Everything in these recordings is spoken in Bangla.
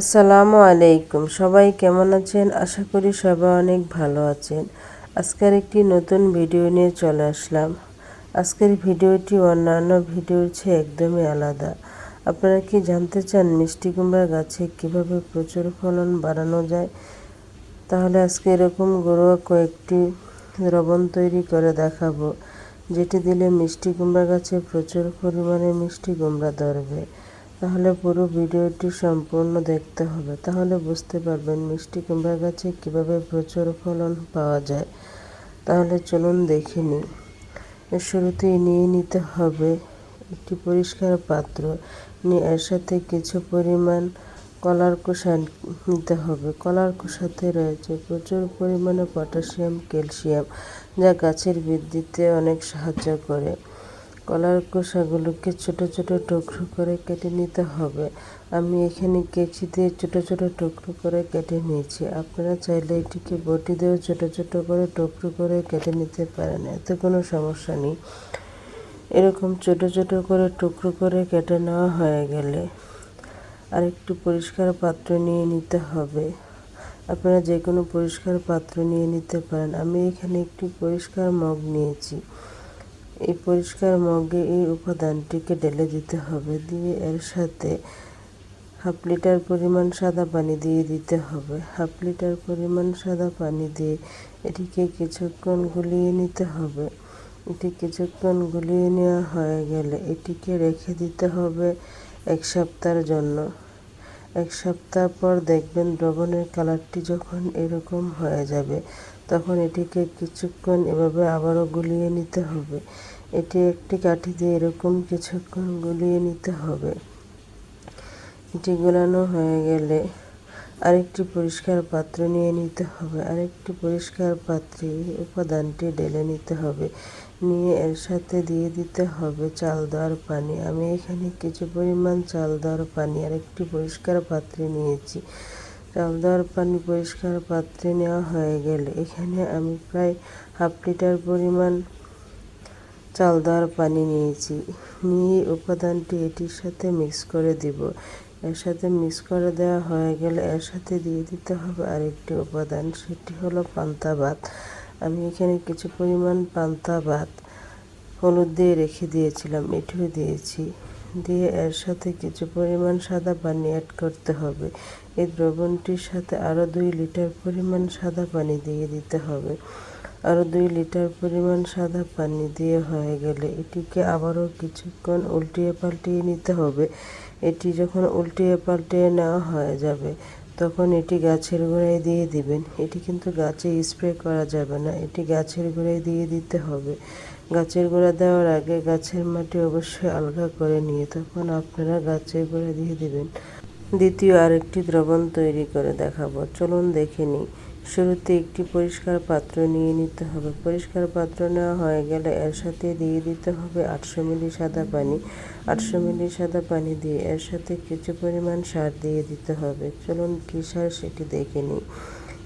আসসালামু আলাইকুম। সবাই কেমন আছেন? আশা করি সবাই অনেক ভালো আছেন। আজকের একটি নতুন ভিডিও নিয়ে চলে আসলাম। আজকের ভিডিওটি অন্যান্য ভিডিওর চেয়ে একদমই আলাদা। আপনারা কি জানতে চান মিষ্টি কুমড়া গাছে কীভাবে প্রচুর ফলন বাড়ানো যায়? তাহলে আজকে এরকম ঘরোয়া কয়েকটি দ্রবণ তৈরি করে দেখাবো, যেটি দিলে মিষ্টি কুমড়া গাছে প্রচুর পরিমাণে মিষ্টি কুমড়া ধরবে। তাহলে পুরো ভিডিওটি সম্পূর্ণ দেখতে হবে। তাহলে বুঝতে পারবেন মিষ্টি কুমড়া গাছে কীভাবে প্রচুর ফলন পাওয়া যায়। তাহলে চলুন দেখে নিই। শুরুতেই নিয়ে নিতে হবে একটি পরিষ্কার পাত্র। নিয়ে এর সাথে কিছু পরিমাণ কলার কোষা নিতে হবে। কলার কোষাতে রয়েছে প্রচুর পরিমাণে পটাশিয়াম, ক্যালসিয়াম, যা গাছের বৃদ্ধিতে অনেক সাহায্য করে। কলার খোসাগুলোকে ছোট ছোট টুকরো করে কেটে নিতে হবে। আমি এখানে কেচি দিয়ে ছোট ছোট টুকরো করে কেটে নিয়েছি। আপনারা চাইলে এটিকে বটি দিয়েও ছোট ছোট করে টুকরো করে কেটে নিতে পারেন, এতে কোনো সমস্যা নেই। এরকম ছোট ছোট করে টুকরো করে কেটে নেওয়া হয়ে গেলে আরেকটু পরিষ্কার পাত্র নিয়ে নিতে হবে। আপনারা যে কোনো পরিষ্কার পাত্র নিয়ে নিতে পারেন। আমি এখানে একটি পরিষ্কার মগ নিয়েছি। এই পরিষ্কার মগে এই উপাদানটিকে ঢেলে দিতে হবে। দিয়ে এর সাথে হাফ লিটার পরিমাণ সাদা পানি দিয়ে দিতে হবে। হাফ লিটার পরিমাণ সাদা পানি দিয়ে এটিকে কিছুক্ষণ গুলিয়ে নিতে হবে। এটি কিছুক্ষণ গুলিয়ে নেওয়া হয়ে গেলে এটিকে রেখে দিতে হবে এক সপ্তাহের জন্য। এক সপ্তাহ পর দেখবেন দ্রবণের কালারটি যখন এরকম হয়ে যাবে, তখন এটিকে কিছুক্ষণ এভাবে আবারও গুলিয়ে নিতে হবে। এটি একটি কাঠি দিয়ে এরকম কিছুক্ষণ গুলিয়ে নিতে হবে। এটি গোলানো হয়ে গেলে আরেকটি পরিষ্কার পাত্র নিয়ে নিতে হবে। আরেকটি পরিষ্কার পাত্রে উপাদানটি ঢেলে নিতে হবে। নিয়ে এর সাথে দিয়ে দিতে হবে চাল দেওয়ার পানি। আমি এখানে কিছু পরিমাণ চাল দেওয়ার পানি আর একটি পরিষ্কার পাত্রে নিয়েছি। চাল দেওয়ার পানি পরিষ্কার পাত্রে নেওয়া হয়ে গেলে এখানে আমি প্রায় হাফ লিটার পরিমাণ চাল দেওয়ার পানি নিয়েছি। নিয়ে উপাদানটি এটির সাথে মিক্স করে দিব। এর সাথে মিক্স করে দেওয়া হয়ে গেলে এর সাথে দিয়ে দিতে হবে আরেকটি উপাদান, সেটি হলো পান্তা ভাত। আমি এখানে কিছু পরিমাণ পান্তা, ভাত, হলুদ দিয়ে রেখে দিয়েছিলাম, এটিও দিয়েছি। দিয়ে এর সাথে কিছু পরিমাণ সাদা পানি অ্যাড করতে হবে। এই দ্রবণটির সাথে আরও দুই লিটার পরিমাণ সাদা পানি দিয়ে দিতে হবে। আরও দুই লিটার পরিমাণ সাদা পানি দিয়ে হয়ে গেলে এটিকে আবারও কিছুক্ষণ উল্টিয়ে পাল্টিয়ে নিতে হবে। এটি যখন উল্টিয়ে পাল্টিয়ে নেওয়া হয়ে যাবে তখন এটি গাছের গোড়ায় দিয়ে দিবেন। এটি কিন্তু গাছে স্প্রে করা যাবে না, এটি গাছের গোড়ায় দিয়ে দিতে হবে। গাছের গোড়া দেওয়ার আগে গাছের মাটি অবশ্যই আলগা করে নিয়ে তখন আপনারা গাছের গোড়া দিয়ে দিবেন। দ্বিতীয় আরেকটি দ্রবণ তৈরি করে দেখাবো। চলুন দেখে নিই। শুরুতে একটি পরিষ্কার পাত্র নিয়ে নিতে হবে। পরিষ্কার পাত্র নেওয়া হয়ে গেলে এর সাথে দিয়ে দিতে হবে আটশো মিলি সাদা পানি। আটশো মিলি সাদা পানি দিয়ে এর সাথে কিছু পরিমাণ সার দিয়ে দিতে হবে। চলুন কী সার সেটি দেখে নিই।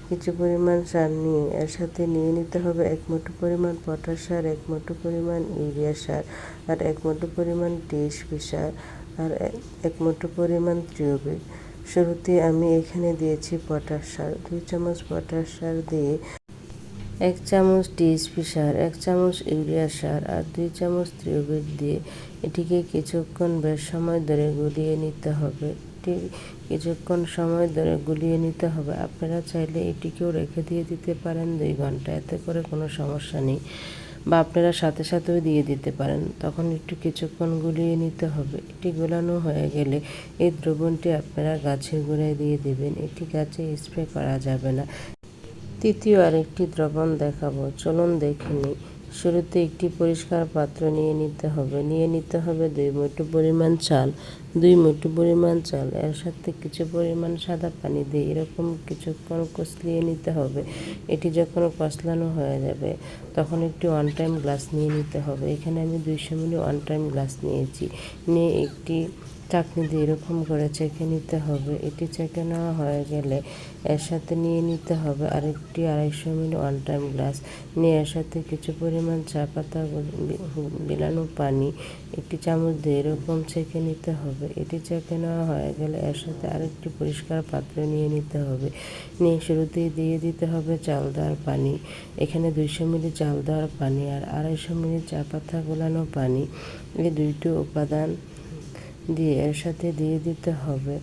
কিছু পরিমাণ সার নিয়ে এর সাথে নিয়ে নিতে হবে এক মুঠো পরিমাণ পটাশ সার, এক মুঠো পরিমাণ ইউরিয়া সার আর এক মুঠো পরিমাণ টিএসপি সার আর এক মুঠো পরিমাণ টিউবিক শুরুতে আমি এখানে দিয়েছি পটাশ সার দুই চামচ পটাশ সার দিয়ে এক চামচ টিএসপি সার এক চামচ ইউরিয়া সার আর দুই চামচ ত্রিউবিট দিয়ে এটিকে কিছুক্ষণ বেশ সময় ধরে গুলিয়ে নিতে হবে। এটি কিছুক্ষণ সময় ধরে গুলিয়ে নিতে হবে। আপনারা চাইলে এটিকেও রেখে দিয়ে দিতে পারেন দুই ঘণ্টা। এতে করে কোনো সমস্যা নেই। বা আপনারা সাথে সাথেও দিয়ে দিতে পারেন। তখন একটু কিছুক্ষণ গুলিয়ে নিতে হবে। এটি গোলানো হয়ে গেলে এই দ্রবণটি আপনারা গাছের গোড়ায় দিয়ে দেবেন। এটি গাছে স্প্রে করা যাবে না। তৃতীয় আরেকটি দ্রবণ দেখাবো। চলুন দেখে নিই। শুরুতে একটি পরিষ্কার পাত্র নিয়ে নিতে হবে। নিয়ে নিতে হবে দুই মুঠো পরিমাণ চাল, দুই মুঠো পরিমাণ চাল, এর সাথে কিছু পরিমাণ সাদা পানি দিয়ে এরকম কিছুক্ষণ কষলিয়ে নিতে হবে। এটি যখন কষলানো হয়ে যাবে, তখন একটি ওয়ান টাইম গ্লাস নিয়ে নিতে হবে। এখানে আমি দুইশো মিলি ওয়ান টাইম গ্লাস নিয়েছি। নিয়ে একটি চাকনি দিয়ে এরকম করে চেকে নিতে হবে, এটি চেকে নেওয়া হয়ে গেলে এর সাথে নিয়ে নিতে হবে আরেকটি আড়াইশো মিলি ওয়ান টাইম গ্লাস নিয়ে এর সাথে কিছু পরিমাণ চা পাতা বিলানো পানি, একটি চামচ দিয়ে এরকম ছেঁকে নিতে হবে। এটি চেকে নেওয়া হয়ে গেলে এর সাথে আরেকটি পরিষ্কার পাত্র নিয়ে নিতে হবে। নিয়ে শুরুতেই দিয়ে দিতে হবে চাল দেওয়ার পানি। এখানে দুইশো মিলি চাল দেওয়ার পানি আর আড়াইশো মিলি চা পাতা গোলানো পানি। এই দুইটি উপাদান দিয়ে এর সাথে দিয়ে দিতে হবে।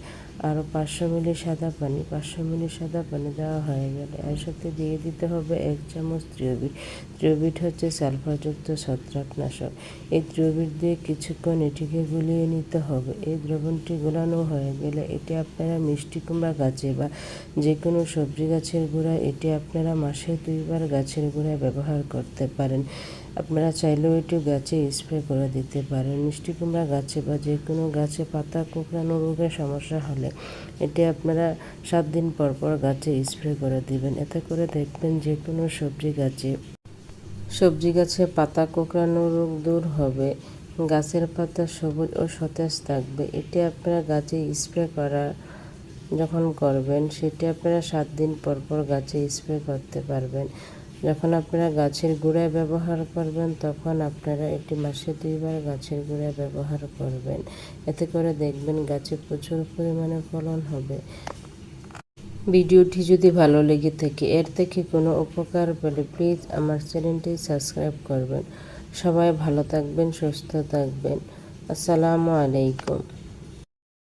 আরও পাঁচশো মিলি সাদা পানি, পাঁচশো মিলি সাদা পানি দেওয়া হয়ে গেলে এর সাথে দিয়ে দিতে হবে এক চামচ ত্রিয়বিট ত্রিয়বিট হচ্ছে সালফারযুক্ত ছত্রাকনাশক। এই ত্রিয়বিট দিয়ে কিছুক্ষণ এটিকে গুলিয়ে নিতে হবে। এই দ্রবণটি গোলানো হয়ে গেলে এটি আপনারা মিষ্টি কুমড়া গাছে বা যে কোনো সবজি গাছের গোড়ায় এটি আপনারা মাসে দুইবার গাছের গোড়ায় ব্যবহার করতে পারেন। আপনারা চাইলেও এটি গাছে স্প্রে করে দিতে পারেন। মিষ্টি কুমড়া গাছে বা যে কোনো গাছে পাতা কোঁকড়ানো রোগের সমস্যা হলে এটি আপনারা সাত দিন পর পর গাছে স্প্রে করে দিবেন। এতে করে দেখবেন যে কোনো সবজি গাছে সবজি গাছে পাতা কোঁকড়ানো রোগ দূর হবে। গাছের পাতা সবুজ ও সতেজ থাকবে। এটি আপনারা গাছে স্প্রে করা, যখন করবেন, সেটি আপনারা সাত দিন পর পর গাছে স্প্রে করতে পারবেন। যখন আপনারা গাছের গোড়ায় ব্যবহার করবেন, তখন আপনারা এটি মাসে দুইবার গাছের গোড়ায় ব্যবহার করবেন। এতে করে দেখবেন গাছে প্রচুর পরিমাণে ফলন হবে। ভিডিওটি যদি ভালো লেগে থাকে, এর থেকে কোনো উপকার পেলে প্লিজ আমার চ্যানেলটি সাবস্ক্রাইব করবেন। সবাই ভালো থাকবেন, সুস্থ থাকবেন। আসসালামু আলাইকুম।